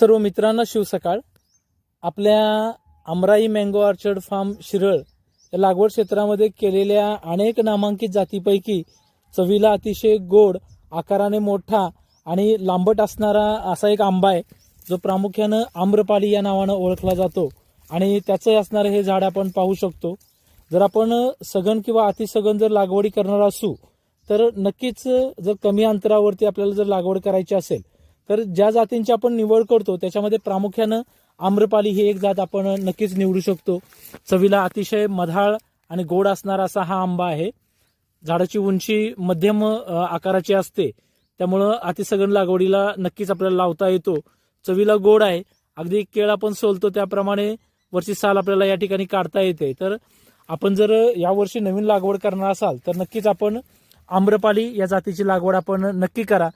सर्व मित्रांना शिवसकाळ आपल्या Amrai mango orchard farm Shiral या लागवड क्षेत्रामध्ये केलेल्या अनेक नामांकित जातीपैकी चवीला अतिशय गोड आकाराने मोठा आणि लांबट असणारा असा एक आंबा आहे जो प्रामुख्यानं आम्रपाली या नावानं ओळखला जातो. आणि त्याचं असणारं हे झाड आपण पाहू शकतो. जर आपण सघन किंवा अतिसघन जर लागवडी करणार असू तर नक्कीच जर कमी अंतरावरती आपल्याला जर लागवड करायची असेल तर ज्या जातींची आपण निवड करतो त्याच्यामध्ये प्रामुख्यानं आम्रपाली ही एक जात आपण नक्कीच निवडू शकतो. चवीला अतिशय मधाळ आणि गोड असणारा असा हा आंबा आहे. झाडाची उंची मध्यम आकाराची असते. त्यामुळं अतिसघन लागवडीला नक्कीच आपल्याला लावता येतो. चवीला गोड आहे. अगदी केळ आपण सोलतो त्याप्रमाणे वरची साल आपल्याला या ठिकाणी काढता येते. तर आपण जर यावर्षी नवीन लागवड करणार असाल तर नक्कीच आपण आम्रपाली या जातीची लागवड आपण नक्की करा.